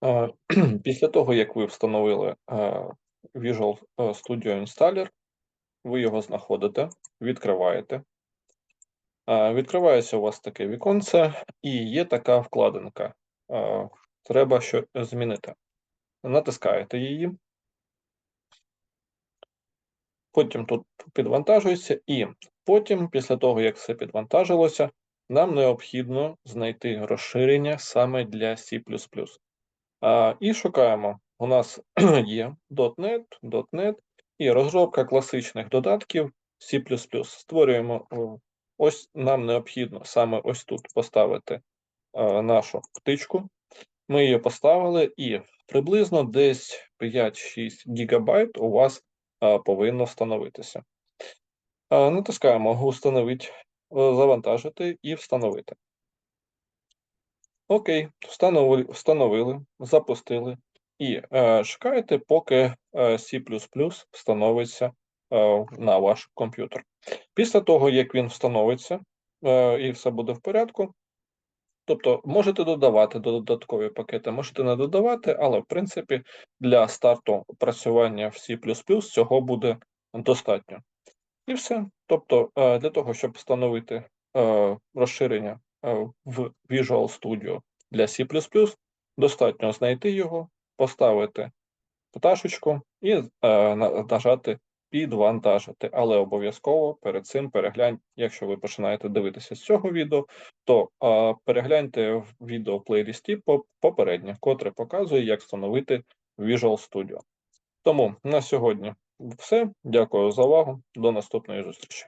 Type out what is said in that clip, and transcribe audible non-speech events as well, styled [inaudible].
[clears throat] Після того, як ви встановили Visual Studio Installer, ви його знаходите, відкриваєте. Відкривається у вас таке віконце, і є така вкладинка. Треба що змінити. Натискаєте її. Потім тут підвантажується, і потім, після того, як все підвантажилося, нам необхідно знайти розширення саме для C. І шукаємо. У нас [clears throat] є .NET, .NET і розробка класичних додатків C++. Створюємо ось нам необхідно саме ось тут поставити нашу птичку. Ми її поставили, і приблизно десь 5-6 ГБ у вас повинно встановитися. Натискаємо «Установити», завантажити і встановити. Окей, встановили, встановили, запустили і е, чекаєте, поки е, C встановиться е, на ваш комп'ютер. Після того, як він встановиться е, і все буде в порядку, тобто можете додавати додаткові пакети, можете не додавати, але в принципі для старту працювання в C цього буде достатньо. І все. Тобто, е, для того, щоб встановити е, розширення в Visual Studio для C++, достатньо знайти його, поставити пташечку і нажати підвантажити. Але обов'язково перед цим перегляньте, якщо ви починаєте дивитися з цього відео, то перегляньте в відео в плейлісті попереднє, котре показує, як встановити Visual Studio. Тому на сьогодні все. Дякую за увагу. До наступної зустрічі.